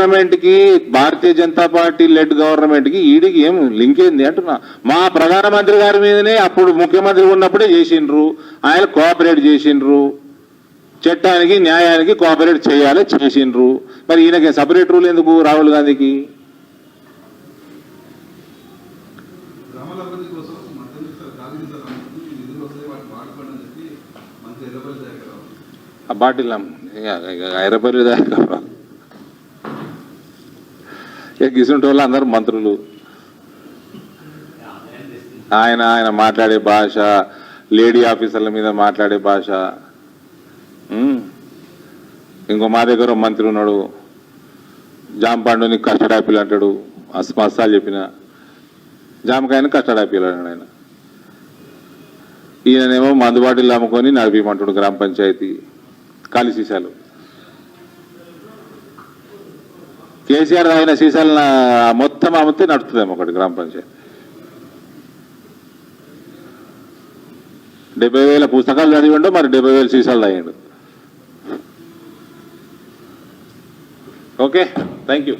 గవర్నమెంట్కి భారతీయ Janata party lead గవర్నమెంట్కి ఈడికి ఏం లింక్ ఏంది అంటున్నా మా ప్రధానమంత్రి గారి మీదనే అప్పుడు ముఖ్యమంత్రి ఉన్నప్పుడే చేసిండ్రు ఆయన కోఆపరేట్ చేసిండ్రు చట్టానికి న్యాయానికి కోఆపరేట్ చేయాలి చేసిండ్రు మరి ఈయనకి సపరేట్ రూల్ ఎందుకు రాహుల్ గాంధీకి గ్రామాల అభివృద్ధి కోసం గిసుంటి వాళ్ళు అందరూ మంత్రులు. ఆయన ఆయన మాట్లాడే భాష లేడీ ఆఫీసర్ల మీద మాట్లాడే భాష. ఇంకో మా దగ్గర మంత్రి ఉన్నాడు. జాంపాండుని కస్టర్డ్ యాపిల్ అంటాడు. అస్మస్తాలు చెప్పిన. జామకాయని కస్టర్డ్ యాపిల్ అన్నాడు ఆయన. ఈయనేమో మందుబాటిలు అమ్ముకొని నడిపిమంటాడు గ్రామ పంచాయతీ ఖాళీ సీసాలు. కేసీఆర్ తాగిన సీసాలను మొత్తం అమ్మితే నడుతుందేమో ఒకటి గ్రామ పంచాయతీ. డెబ్బై వేల పుస్తకాలు చదివిండు మరి డెబ్బై వేల సీసాలు తాగిండు. Okay thank you